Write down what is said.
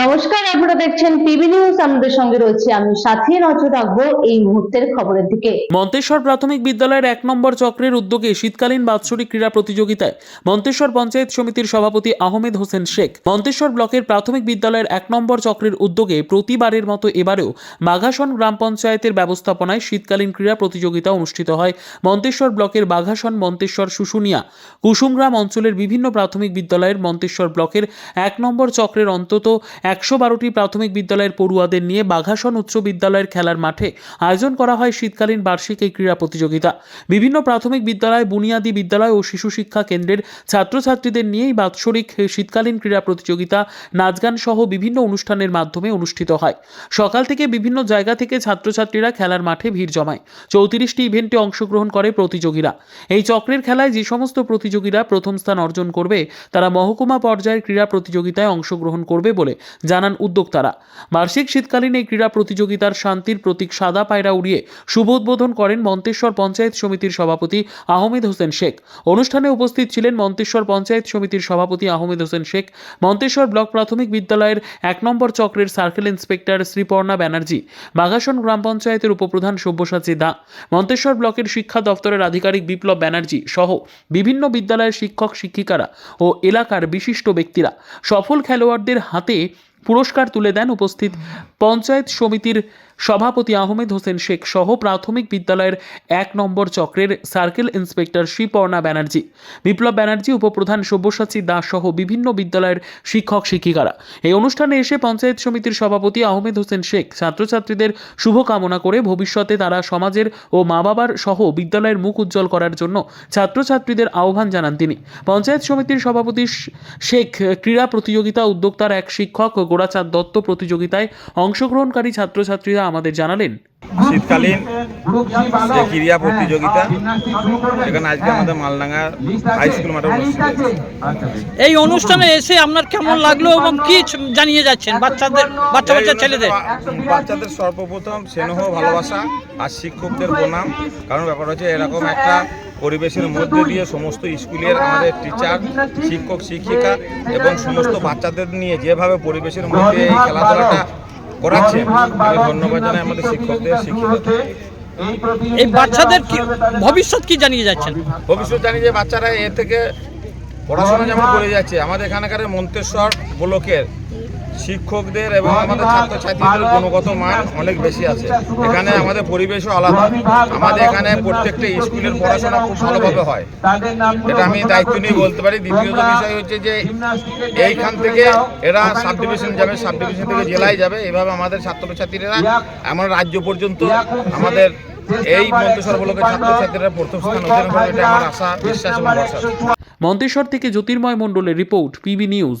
নমস্কার, আপনারা দেখছেন টিভি নিউজ আমাদের সঙ্গে রয়েছে আমি সাথী নজর রাখব এই মুহূর্তের খবরের দিকে। মন্তেশ্বর প্রাথমিক বিদ্যালয়ের এক নম্বর চক্রের উদ্যোগে শীতকালীন বাৎসরিক ক্রীড়া প্রতিযোগিতায় মন্তেশ্বর পঞ্চায়েত সমিতির সভাপতি আহমেদ হোসেন শেখ, মন্তেশ্বর ব্লকের প্রাথমিক বিদ্যালয়ের এক নম্বর চক্রের উদ্যোগে প্রতিবারের মতো এবারেও বাঘাসন গ্রাম পঞ্চায়েতের ব্যবস্থাপনায় শীতকালীন ক্রীড়া প্রতিযোগিতা অনুষ্ঠিত হয় মন্তেশ্বর ব্লকের বাঘাসন মন্তেশ্বর শুশুনিয়া। কুসুমগ্রাম অঞ্চলের বিভিন্ন প্রাথমিক বিদ্যালয়ের মন্তেশ্বর ব্লকের এক নম্বর চক্রের অন্তত একশো বারোটি প্রাথমিক বিদ্যালয়ের পড়ুয়াদের নিয়ে বাঘাসন উচ্চ বিদ্যালয়ের খেলার মাঠে আয়োজন করা হয় শীতকালীন বার্ষিক এই ক্রীড়া প্রতিযোগিতা। বিভিন্ন প্রাথমিক বিদ্যালয়, বুনিয়াদী বিদ্যালয় ও শিশু শিক্ষা কেন্দ্রের ছাত্রছাত্রীদের নিয়েই বাৎসরিক শীতকালীন ক্রীড়া প্রতিযোগিতা নাচগান সহ বিভিন্ন অনুষ্ঠানের মাধ্যমে অনুষ্ঠিত হয়। সকাল থেকে বিভিন্ন জায়গা থেকে ছাত্রছাত্রীরা খেলার মাঠে ভিড় জমায়। চৌত্রিশটি ইভেন্টে অংশগ্রহণ করে প্রতিযোগীরা। এই চক্রের খেলায় যে সমস্ত প্রতিযোগীরা প্রথম স্থান অর্জন করবে, তারা মহকুমা পর্যায়ের ক্রীড়া প্রতিযোগিতায় অংশগ্রহণ করবে বলে জানান উদ্যোক্তারা। বার্ষিক শীতকালীন এই ক্রীড়া প্রতিযোগিতার শান্তির প্রতীক সাদা পায়রা উড়িয়ে শুভ উদ্বোধন করেন মন্তেশ্বর পঞ্চায়েত সমিতির সভাপতি আহমেদ হোসেন শেখ। অনুষ্ঠানে উপস্থিত ছিলেন মন্তেশ্বর পঞ্চায়েত সমিতির সভাপতি আহমেদ হোসেন শেখ, মন্তেশ্বর ব্লক প্রাথমিক বিদ্যালয়ের এক নম্বর চক্রের সার্কেল ইন্সপেক্টর শ্রীপর্ণা ব্যানার্জি, বাঘাসন গ্রাম পঞ্চায়েতের উপপ্রধান সব্যসাচী দা, মন্তেশ্বর ব্লকের শিক্ষা দপ্তরের আধিকারিক বিপ্লব ব্যানার্জি সহ বিভিন্ন বিদ্যালয়ের শিক্ষক, শিক্ষিকারা ও এলাকার বিশিষ্ট ব্যক্তিরা। সফল খেলোয়াড়দের হাতে পুরস্কার তুলে দেন উপস্থিত পঞ্চায়েত সমিতির সভাপতি আহমেদ হোসেন শেখ সহ প্রাথমিক বিদ্যালয়ের এক নম্বর চক্রের সার্কেল ইন্সপেক্টর শ্রীপর্ণা ব্যানার্জি, বিপ্লব ব্যানার্জি, উপপ্রধান সব্যসাচী দাস সহ বিভিন্ন বিদ্যালয়ের শিক্ষক শিক্ষিকারা। এই অনুষ্ঠানে এসে পঞ্চায়েত সমিতির সভাপতি আহমেদ হোসেন শেখ ছাত্রছাত্রীদের শুভকামনা করে ভবিষ্যতে তারা সমাজের ও মা বাবার সহ বিদ্যালয়ের মুখ উজ্জ্বল করার জন্য ছাত্রছাত্রীদের আহ্বান জানান তিনি। পঞ্চায়েত সমিতির সভাপতি শেখ ক্রীড়া প্রতিযোগিতা উদ্যোক্তার এক শিক্ষক গোড়াচাঁদ দত্ত প্রতিযোগিতায় অংশগ্রহণকারী ছাত্রছাত্রীরা আমাদের জানালেন। শীতকালীন যে ক্রীড়া প্রতিযোগিতা এখানে আজকে আমাদের মালডাঙ্গা হাই স্কুল মাঠে অনুষ্ঠিত হয়েছে। এই অনুষ্ঠানে এসে আপনার কেমন লাগল এবং কি জানিয়ে যাচ্ছেন বাচ্চাদের বাচ্চা বাচ্চা ছেলেদের? বাচ্চাদের সর্বপ্রথম স্নেহ ভালোবাসা আর শিক্ষকদের প্রণাম। কারণ ব্যাপার হচ্ছে এরকম একটা পরিবেশের মধ্যে দিয়ে সমস্ত স্কুলের আমাদের টিচার শিক্ষক শিক্ষিকা এবং সমস্ত বাচ্চাদের নিয়ে যেভাবে পরিবেশের মধ্যে এই খেলাধুলাটা করাচ্ছে। ধন্যবাদ জানাই আমাদের শিক্ষকদের শিক্ষিত এই বাচ্চাদের কি ভবিষ্যৎ কি জানিয়ে যাচ্ছেন? ভবিষ্যৎ জানি যে বাচ্চারা এ থেকে পড়াশোনা যেমন করে যাচ্ছে আমাদের এখানকার মন্তেশ্বর ব্লকের শিক্ষকদের এবং আমাদের ছাত্রছাত্রীদের গুণগত মান অনেক বেশি আছে। এখানে আমাদের পরিবেশও আলাদা। আমাদের এখানে প্রত্যেকটা স্কুলের পড়াশোনা খুব ভালোভাবে হয়। এটা আমি দায়িত্ব নিয়ে বলতে পারি। দ্বিতীয়ত বিষয় হচ্ছে যে এইখান থেকে এরা সাব ডিভিশন যাবে সাব ডিভিশন থেকে জেলায় যাবে। এভাবে আমাদের ছাত্রছাত্রীরা এমন রাজ্য পর্যন্ত আমাদের এই মন্তেশ্বর ব্লকের ছাত্রছাত্রীরা প্রথম স্থান এটা আমার আশা বিশ্বাস এবং ভরসা। মন্তেশ্বর থেকে জ্যোতির্ময় মণ্ডলের report PB news.